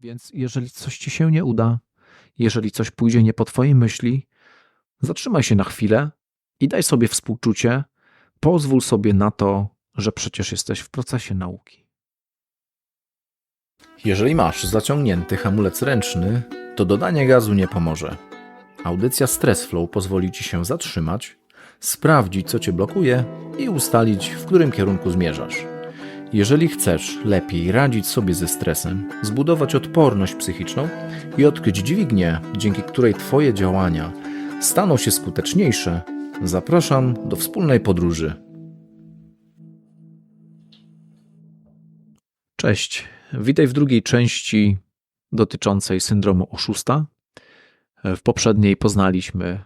Więc jeżeli coś ci się nie uda, jeżeli coś pójdzie nie po twojej myśli, zatrzymaj się na chwilę i daj sobie współczucie, pozwól sobie na to, że przecież jesteś w procesie nauki. Jeżeli masz zaciągnięty hamulec ręczny, to dodanie gazu nie pomoże. Audycja Stress Flow pozwoli Ci się zatrzymać, sprawdzić co Cię blokuje i ustalić w którym kierunku zmierzasz. Jeżeli chcesz lepiej radzić sobie ze stresem, zbudować odporność psychiczną i odkryć dźwignię, dzięki której Twoje działania staną się skuteczniejsze, zapraszam do wspólnej podróży. Cześć, witaj w drugiej części dotyczącej syndromu oszusta. W poprzedniej poznaliśmy,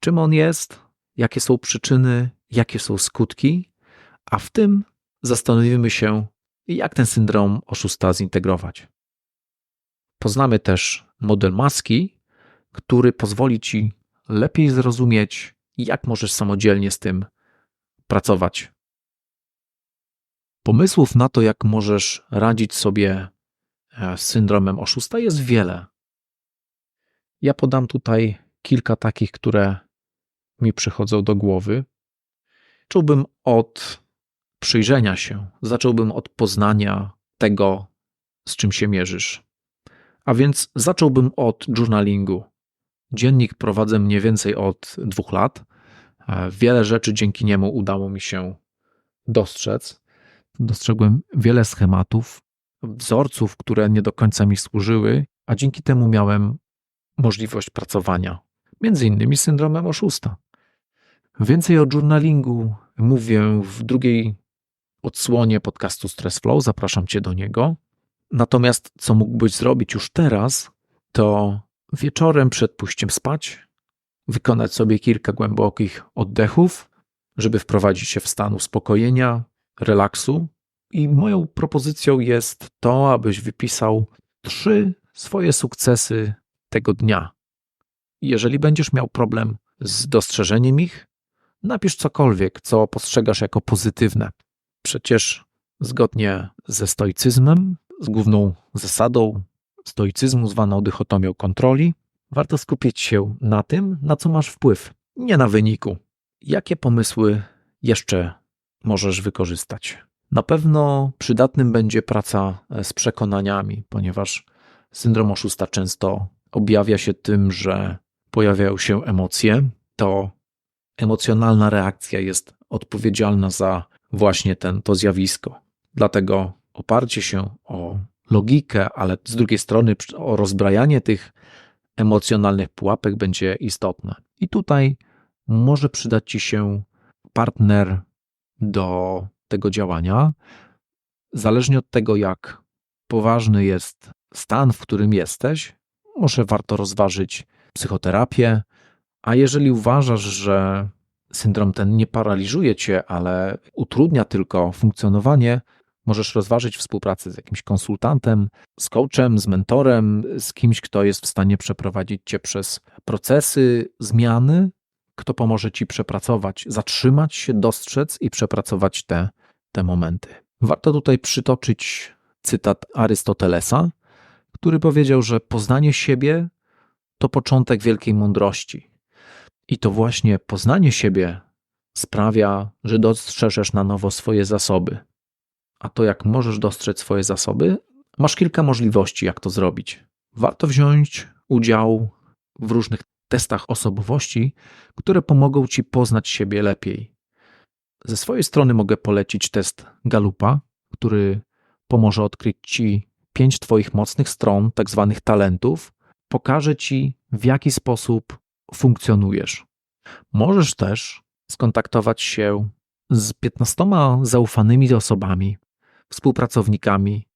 czym on jest, jakie są przyczyny, jakie są skutki, a w tym zastanowimy się, jak ten syndrom oszusta zintegrować. Poznamy też model maski, który pozwoli ci lepiej zrozumieć, jak możesz samodzielnie z tym pracować. Pomysłów na to, jak możesz radzić sobie z syndromem oszusta, jest wiele. Ja podam tutaj kilka takich, które mi przychodzą do głowy. Zacząłbym od przyjrzenia się, zacząłbym od poznania tego, z czym się mierzysz. A więc zacząłbym od journalingu. Dziennik prowadzę mniej więcej od dwóch lat. Wiele rzeczy dzięki niemu udało mi się dostrzec. Dostrzegłem wiele schematów, wzorców, które nie do końca mi służyły, a dzięki temu miałem możliwość pracowania, między innymi syndromem oszusta. Więcej o journalingu mówię w drugiej odsłonie podcastu Stress Flow, zapraszam Cię do niego. Natomiast co mógłbyś zrobić już teraz, to wieczorem przed pójściem spać wykonać sobie kilka głębokich oddechów, żeby wprowadzić się w stan uspokojenia, relaksu. I moją propozycją jest to, abyś wypisał trzy swoje sukcesy tego dnia. Jeżeli będziesz miał problem z dostrzeżeniem ich, napisz cokolwiek, co postrzegasz jako pozytywne. Przecież zgodnie ze stoicyzmem, z główną zasadą stoicyzmu zwaną dychotomią kontroli, warto skupić się na tym, na co masz wpływ, nie na wyniku. Jakie pomysły jeszcze możesz wykorzystać? Na pewno przydatnym będzie praca z przekonaniami, ponieważ syndrom oszusta często objawia się tym, że pojawiają się emocje. To emocjonalna reakcja jest odpowiedzialna za właśnie ten, to zjawisko. Dlatego oparcie się o logikę, ale z drugiej strony o rozbrajanie tych emocjonalnych pułapek będzie istotne. I tutaj może przydać Ci się partner do tego działania. Zależnie od tego, jak poważny jest stan, w którym jesteś, może warto rozważyć psychoterapię. A jeżeli uważasz, że syndrom ten nie paraliżuje cię, ale utrudnia tylko funkcjonowanie, możesz rozważyć współpracę z jakimś konsultantem, z coachem, z mentorem, z kimś, kto jest w stanie przeprowadzić cię przez procesy zmiany, kto pomoże ci przepracować, zatrzymać się, dostrzec i przepracować te, te momenty. Warto tutaj przytoczyć cytat Arystotelesa, który powiedział, że poznanie siebie to początek wielkiej mądrości. I to właśnie poznanie siebie sprawia, że dostrzeżesz na nowo swoje zasoby. A to, jak możesz dostrzec swoje zasoby, masz kilka możliwości, jak to zrobić. Warto wziąć udział w różnych testach osobowości, które pomogą ci poznać siebie lepiej. Ze swojej strony mogę polecić test Galupa, który pomoże odkryć ci pięć Twoich mocnych stron, tak zwanych talentów, pokaże Ci, w jaki sposób funkcjonujesz. Możesz też skontaktować się z 15 zaufanymi osobami, współpracownikami,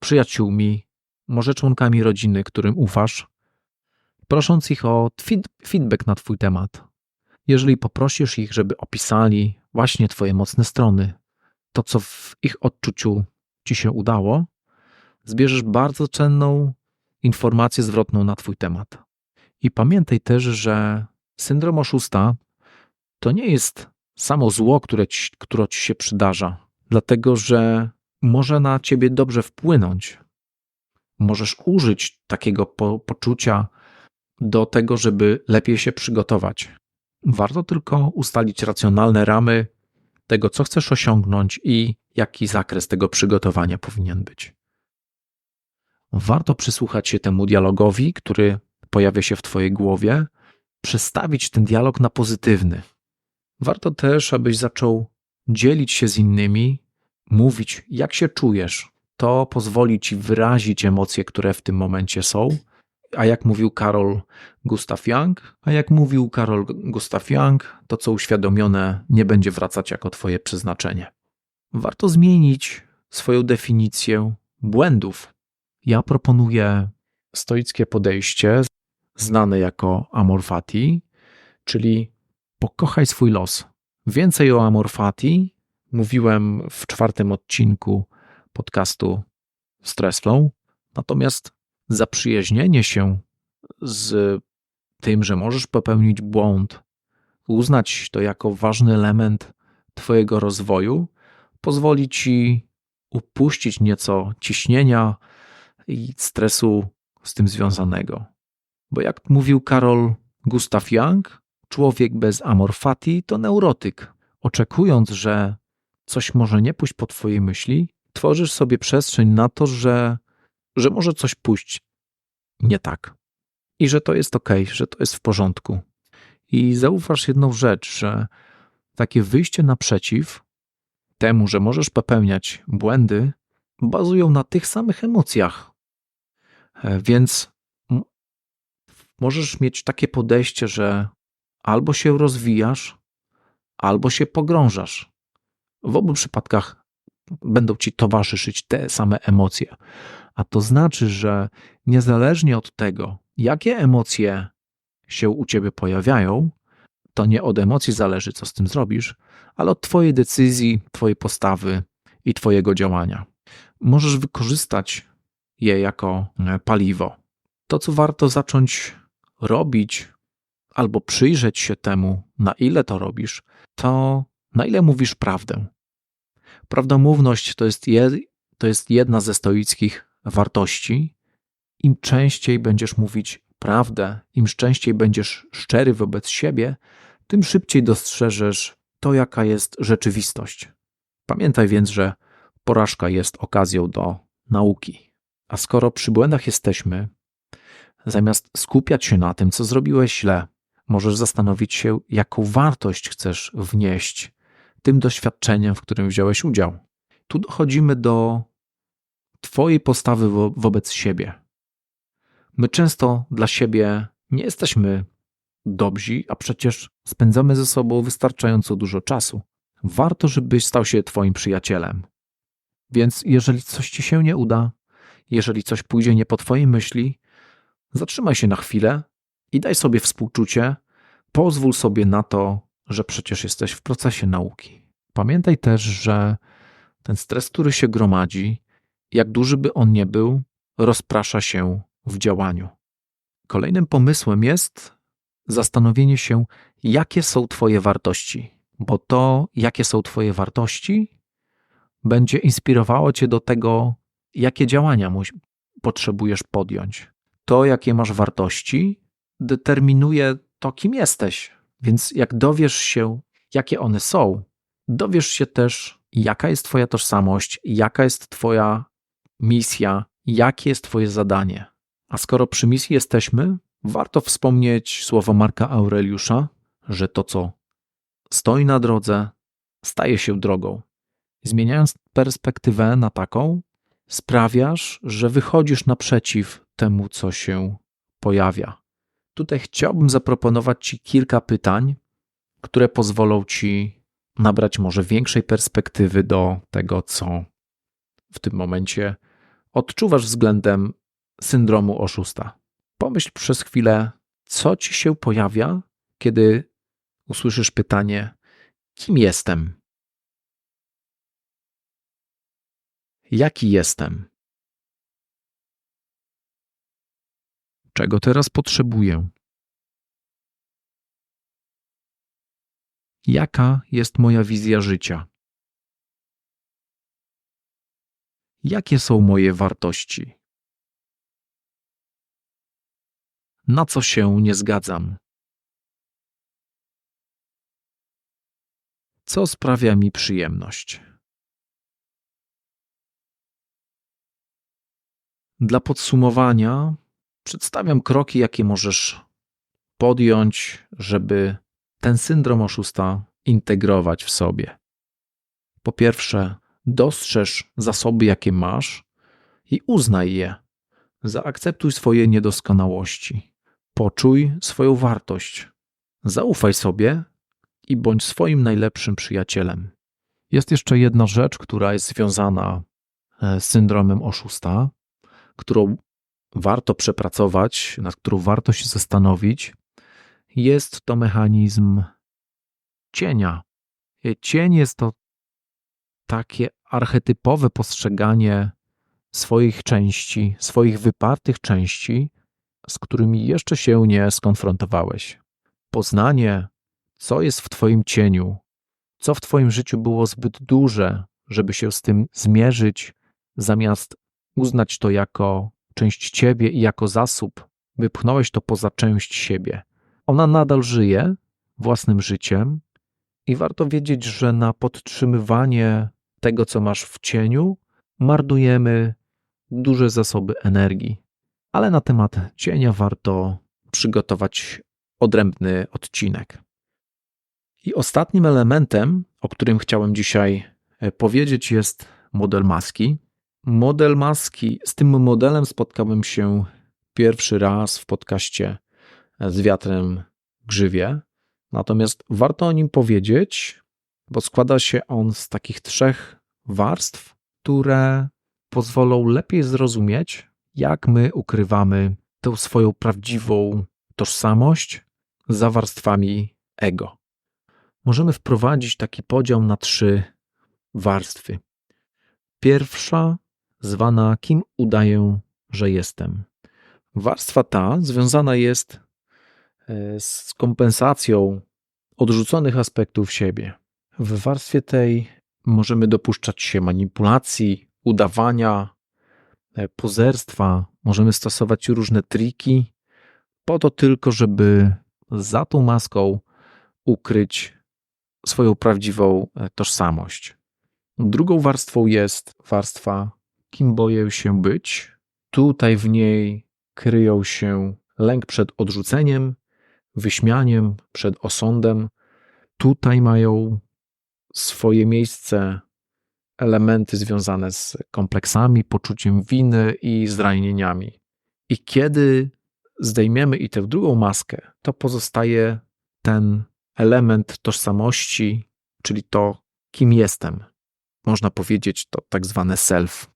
przyjaciółmi, może członkami rodziny, którym ufasz, prosząc ich o feedback na Twój temat. Jeżeli poprosisz ich, żeby opisali właśnie Twoje mocne strony, to co w ich odczuciu Ci się udało, zbierzesz bardzo cenną informację zwrotną na Twój temat. I pamiętaj też, że syndrom oszusta to nie jest samo zło, które ci, które ci się przydarza, dlatego że może na ciebie dobrze wpłynąć. Możesz użyć takiego po, poczucia do tego, żeby lepiej się przygotować. Warto tylko ustalić racjonalne ramy tego, co chcesz osiągnąć i jaki zakres tego przygotowania powinien być. Warto przysłuchać się temu dialogowi, który pojawia się w Twojej głowie, przestawić ten dialog na pozytywny. Warto też, abyś zaczął dzielić się z innymi, mówić, jak się czujesz. To pozwoli ci wyrazić emocje, które w tym momencie są. A jak mówił Karol Gustav Young, a jak mówił Karol Gustav Young, to co uświadomione nie będzie wracać jako twoje przeznaczenie. Warto zmienić swoją definicję błędów. Ja proponuję stoickie podejście, znane jako amor fati, czyli pokochaj swój los. Więcej o amor fati mówiłem w czwartym odcinku podcastu Stress Flow. Natomiast zaprzyjaźnienie się z tym, że możesz popełnić błąd, uznać to jako ważny element Twojego rozwoju, pozwoli Ci upuścić nieco ciśnienia i stresu z tym związanego. Bo jak mówił Karol Gustav Young, człowiek bez amor fati to neurotyk. Oczekując, że coś może nie pójść po Twojej myśli, tworzysz sobie przestrzeń na to, że, że może coś pójść nie tak. I że to jest ok, że to jest w porządku. I zauważ jedną rzecz, że takie wyjście naprzeciw temu, że możesz popełniać błędy, bazują na tych samych emocjach. E, Więc możesz mieć takie podejście, że albo się rozwijasz, albo się pogrążasz. W obu przypadkach będą ci towarzyszyć te same emocje. A to znaczy, że niezależnie od tego, jakie emocje się u ciebie pojawiają, to nie od emocji zależy, co z tym zrobisz, ale od twojej decyzji, twojej postawy i twojego działania. Możesz wykorzystać je jako e, paliwo. To, co warto zacząć robić, albo przyjrzeć się temu, na ile to robisz, to na ile mówisz prawdę. Prawdomówność to jest, je, to jest jedna ze stoickich wartości. Im częściej będziesz mówić prawdę, im częściej będziesz szczery wobec siebie, tym szybciej dostrzeżesz to, jaka jest rzeczywistość. Pamiętaj więc, że porażka jest okazją do nauki. A skoro przy błędach jesteśmy, zamiast skupiać się na tym, co zrobiłeś źle, możesz zastanowić się, jaką wartość chcesz wnieść tym doświadczeniem, w którym wziąłeś udział. Tu dochodzimy do Twojej postawy wo wobec siebie. My często dla siebie nie jesteśmy dobrzy, a przecież spędzamy ze sobą wystarczająco dużo czasu. Warto, żebyś stał się Twoim przyjacielem. Więc jeżeli coś Ci się nie uda, jeżeli coś pójdzie nie po Twojej myśli, zatrzymaj się na chwilę i daj sobie współczucie, pozwól sobie na to, że przecież jesteś w procesie nauki. Pamiętaj też, że ten stres, który się gromadzi, jak duży by on nie był, rozprasza się w działaniu. Kolejnym pomysłem jest zastanowienie się, jakie są Twoje wartości, bo to, jakie są Twoje wartości, będzie inspirowało Cię do tego, jakie działania potrzebujesz podjąć. To, jakie masz wartości, determinuje to, kim jesteś. Więc jak dowiesz się, jakie one są, dowiesz się też, jaka jest Twoja tożsamość, jaka jest Twoja misja, jakie jest Twoje zadanie. A skoro przy misji jesteśmy, warto wspomnieć słowo Marka Aureliusza, że to, co stoi na drodze, staje się drogą. Zmieniając perspektywę na taką, sprawiasz, że wychodzisz naprzeciw temu, co się pojawia. Tutaj chciałbym zaproponować Ci kilka pytań, które pozwolą Ci nabrać może większej perspektywy do tego, co w tym momencie odczuwasz względem syndromu oszusta. Pomyśl przez chwilę, co Ci się pojawia, kiedy usłyszysz pytanie: Kim jestem? Jaki jestem? Czego teraz potrzebuję? Jaka jest moja wizja życia? Jakie są moje wartości? Na co się nie zgadzam? Co sprawia mi przyjemność? Dla podsumowania przedstawiam kroki, jakie możesz podjąć, żeby ten syndrom oszusta integrować w sobie. Po pierwsze, dostrzeż zasoby, jakie masz i uznaj je. Zaakceptuj swoje niedoskonałości. Poczuj swoją wartość. Zaufaj sobie i bądź swoim najlepszym przyjacielem. Jest jeszcze jedna rzecz, która jest związana e, z syndromem oszusta, którą warto przepracować, nad którą warto się zastanowić. Jest to mechanizm cienia. E, Cień jest to takie archetypowe postrzeganie swoich części, swoich wypartych części, z którymi jeszcze się nie skonfrontowałeś. Poznanie, co jest w Twoim cieniu, co w Twoim życiu było zbyt duże, żeby się z tym zmierzyć, zamiast uznać to jako część Ciebie i jako zasób, wypchnąłeś to poza część siebie. Ona nadal żyje własnym życiem i warto wiedzieć, że na podtrzymywanie tego, co masz w cieniu, marnujemy duże zasoby energii. Ale na temat cienia warto przygotować odrębny odcinek. I ostatnim elementem, o którym chciałem dzisiaj e, powiedzieć, jest model maski. Model maski, z tym modelem spotkałem się pierwszy raz w podcaście z wiatrem grzywie. Natomiast warto o nim powiedzieć, bo składa się on z takich trzech warstw, które pozwolą lepiej zrozumieć, jak my ukrywamy tę swoją prawdziwą tożsamość za warstwami ego. Możemy wprowadzić taki podział na trzy warstwy. Pierwsza, zwana kim udaję, że jestem. Warstwa ta związana jest e, z kompensacją odrzuconych aspektów siebie. W warstwie tej możemy dopuszczać się manipulacji, udawania, e, pozerstwa, możemy stosować różne triki, po to tylko, żeby za tą maską ukryć swoją prawdziwą e, tożsamość. Drugą warstwą jest warstwa, kim boję się być. Tutaj w niej kryją się lęk przed odrzuceniem, wyśmianiem, przed osądem. Tutaj mają swoje miejsce elementy związane z kompleksami, poczuciem winy i zranieniami. I kiedy zdejmiemy i tę drugą maskę, to pozostaje ten element tożsamości, czyli to, kim jestem. Można powiedzieć to tak zwane self.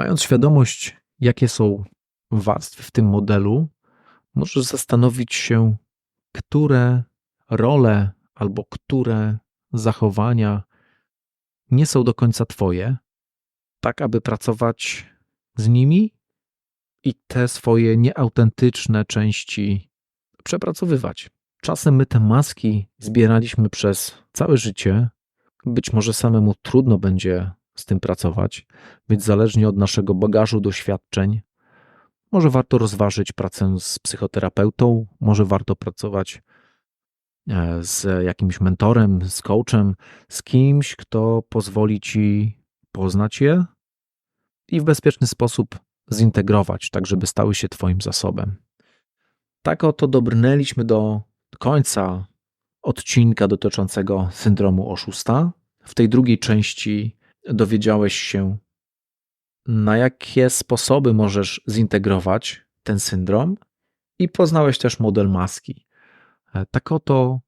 Mając świadomość, jakie są warstwy w tym modelu, możesz zastanowić się, które role albo które zachowania nie są do końca Twoje, tak aby pracować z nimi i te swoje nieautentyczne części przepracowywać. Czasem my te maski zbieraliśmy przez całe życie. Być może samemu trudno będzie z tym pracować, więc zależnie od naszego bagażu doświadczeń, może warto rozważyć pracę z psychoterapeutą, może warto pracować e, z jakimś mentorem, z coachem, z kimś, kto pozwoli ci poznać je i w bezpieczny sposób zintegrować, tak żeby stały się Twoim zasobem. Tak oto dobrnęliśmy do końca odcinka dotyczącego syndromu oszusta. W tej drugiej części dowiedziałeś się, na jakie sposoby możesz zintegrować ten syndrom i poznałeś też model maski. Tak oto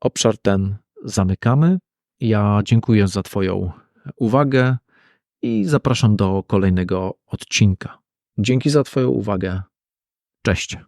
obszar ten zamykamy. Ja dziękuję za Twoją uwagę i zapraszam do kolejnego odcinka. Dzięki za Twoją uwagę. Cześć.